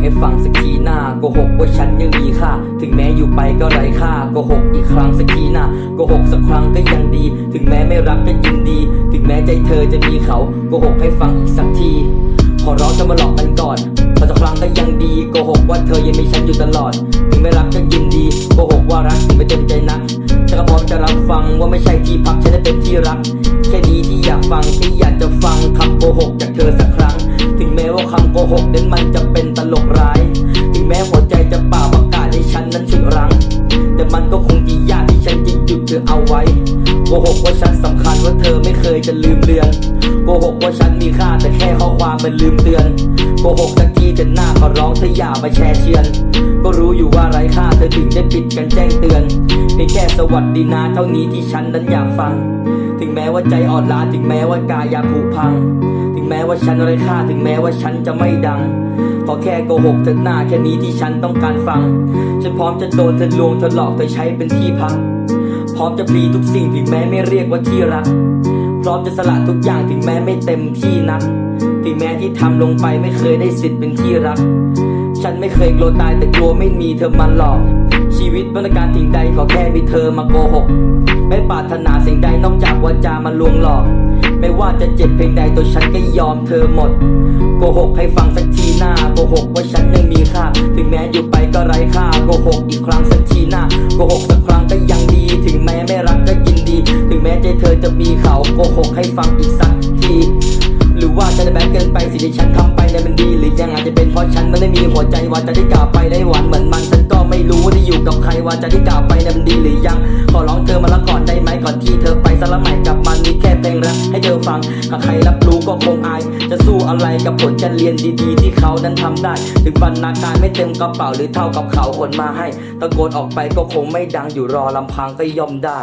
ให้ฟังสักทีหน้าโกหกว่าฉันยังมีค่า ถึงแม้อยู่ไปก็ไร้ค่าโกหกอีกครั้งสักทีหนะโกหกสักครั้งก็ยังดี ถึงแม้ไม่รักก็ยินดี ถึงแม้ใจเธอจะมีเขาโกหกให้ฟังอีกสักที ขอร้องจะมาหลอกกันก่อนพอสักครั้งก็ยังดีโกหกว่าเธอยังมีฉันอยู่ตลอด ถึงไม่รักก็ยินดีโกหกว่ารักถึงไม่เต็มใจนักฉันก็พร้อมจะรับฟังว่าไม่ใช่ที่พักฉันได้เป็นที่รักแค่นี้ที่อยากฟังแค่อยากจะฟังคำโกหกจากเธอสักครั้ง ถึงแม้ว่าคำโกหกนั้นมันจะ หกว่าฉันสำคัญว่าเธอไม่เคยจะลืมเลือนโกหกว่าฉันมีค่าแต่แค่ข้อความมันลืมเตือนโกหกสักทีเถอะหน้าขอร้องเธออย่ามาแชร์เชียน ก็รู้อยู่ว่าไร้ค่าเธอถึงได้ปิดกันแจ้งเตือนเพียงแค่สวัสดีนะเท่านี้ที่ฉันนั้นอยากฟัง ถึงแม้ว่าใจอ่อนล้าถึงแม้ว่ากายาผุพัง ถึงแม้ว่าฉันไร้ค่าถึงแม้ว่าฉันจะไม่ดังขอแค่โกหกเธอหน้าแค่นี้ที่ฉันต้องการฟัง ฉันพร้อมจะโดนเธอลวงเธอหลอกเธอใช้เป็นที่พัก ร้อมจะพลีทุกสิ่งถึงแม้ไม่เรียกว่าที่รัก พร้อมจะสละทุกอย่างถึงแม้ไม่เต็มที่นัก ถึงแม้ที่ทำลงไปไม่เคยได้สิทธิ์เป็นที่รัก ฉันไม่เคยกลัวตายแต่กลัวไม่มีเธอมาหลอก ชีวิตบรรการถึงใดขอแค่มีเธอมาโกหก ไม่ปรารถนาสิ่งใดนอกจากวาจามาลวงหลอก ไม่ว่าจะเจ็บเพียงใดตัวฉันก็ยอมเธอหมดโกหกให้ฟังสักทีหน้าโกหกว่าฉันยังมีค่า ถึงแม้อยู่ไปก็ไร้ค่าโกหกอีกครั้งสักทีหน้าโกหกสัก จะมีเขาโกหกให้ฟังอีกสักที หรือว่าฉันได้แบกเกินไปสิ่งที่ฉันทำไปเนี่ยมันดี หรือยังอาจจะเป็นเพราะฉันมันไม่มีหัวใจว่าจะได้กล่าวไปได้หวานเหมือนมันฉันก็ไม่รู้ว่าที่อยู่กับใครว่าจะได้กล่าวไปเนี่ยมันดีหรือยัง ขอร้องเธอมาละก่อนได้ไหมก่อนที่เธอไปสละใหม่กับมันมีแค่เพลงรักให้เธอฟังหากใครรับรู้ก็คงอาย จะสู้อะไรกับผลการเรียนดี ๆ ที่เขานั้นทำได้ ถึงบรรณาการไม่เต็มกระเป๋าหรือเท่ากับเขาคนมาให้ตะโกนออกไปก็คงไม่ดังอยู่รอลำพังก็ย่อมได้